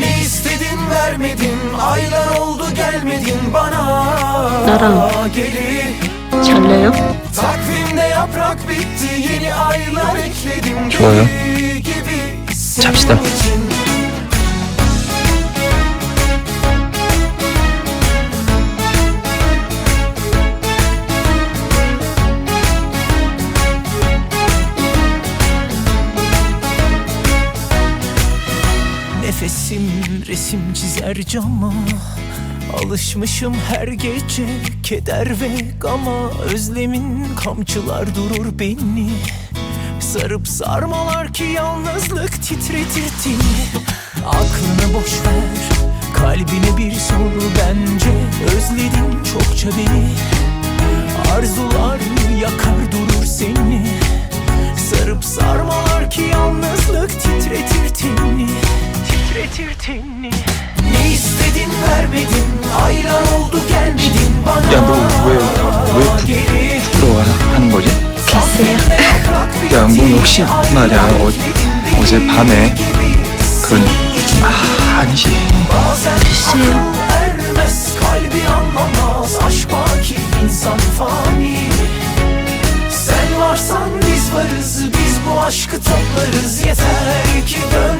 Ne istedin vermedin Aylar oldu gelmedin bana 나랑 Geri 잘래요? Takvimde yaprak bitti Yeni aylar ekledim 좋아요. Deli gibi senin 잡시다. için. Nefesim resim çizer cama Alışmışım her gece keder ve gama. Özlemin kamçılar durur beni. Sarıp sarmalar ki yalnızlık titretir tini Aklını boş ver Kalbine bir sor. Bence Özledin çokça beni. Arzular yakar durur seni Titretir tenini Ne istedin vermedin Aylar oldu gelmedin bana 야, 너 왜, 왜 Geri 부끄러워 하는 거지? 야, 뭐 혹시 말이야, 어, 어제 밤에 그런, 아, 아니지. Akıl ermez kalbi anlamaz Aşk baki insan fani Sen varsan biz varız Biz bu aşkı toplarız Yeter ki dön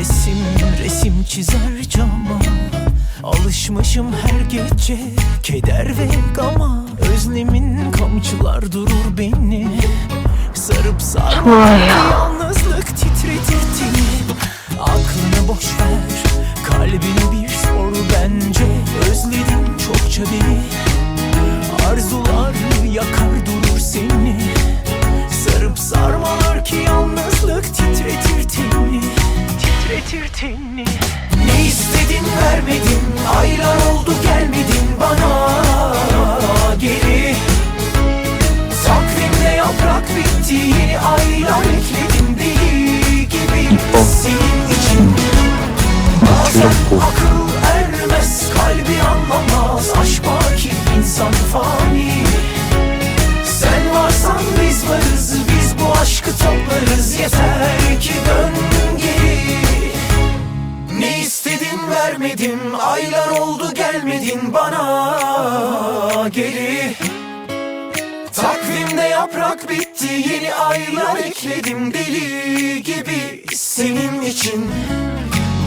Nefesim resim çizer cama. Alışmışım her gece keder ve gama. Özlemin kamçılar durur beni. Sarıp sarmalar yalnızlık titretir teni Aklını boş ver kalbine bir sor bence. Özledim çokça beni. Arzular yakar durur seni. Sarıp sarmalar ki yalnızlık titretir Anlamaz Aşk baki insan fani. Sen varsan biz varız Biz bu aşkı toplarız. Yeter ki dön geri Ne istedin vermedim Aylar oldu gelmedin bana. Geri. Takvimde yaprak bitti Yeni aylar ekledim Deli gibi senin için.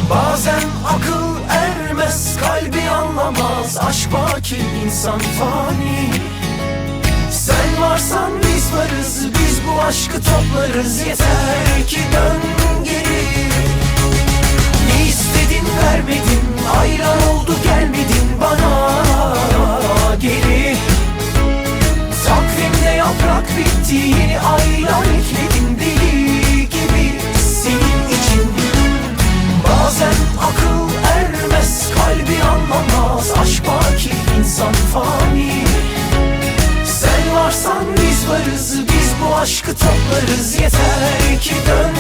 Bazen akıl Kalbi anlamaz Aşk baki insan fani. Sen varsan biz varız Biz bu aşkı toplarız. Yeter ki dön geri. Ne istedin vermedin Aylar oldu gelmedin bana. Geri. Takvimde yaprak bitti Yeni aylar biz varız Biz bu aşkı toplarız. Yeter ki dön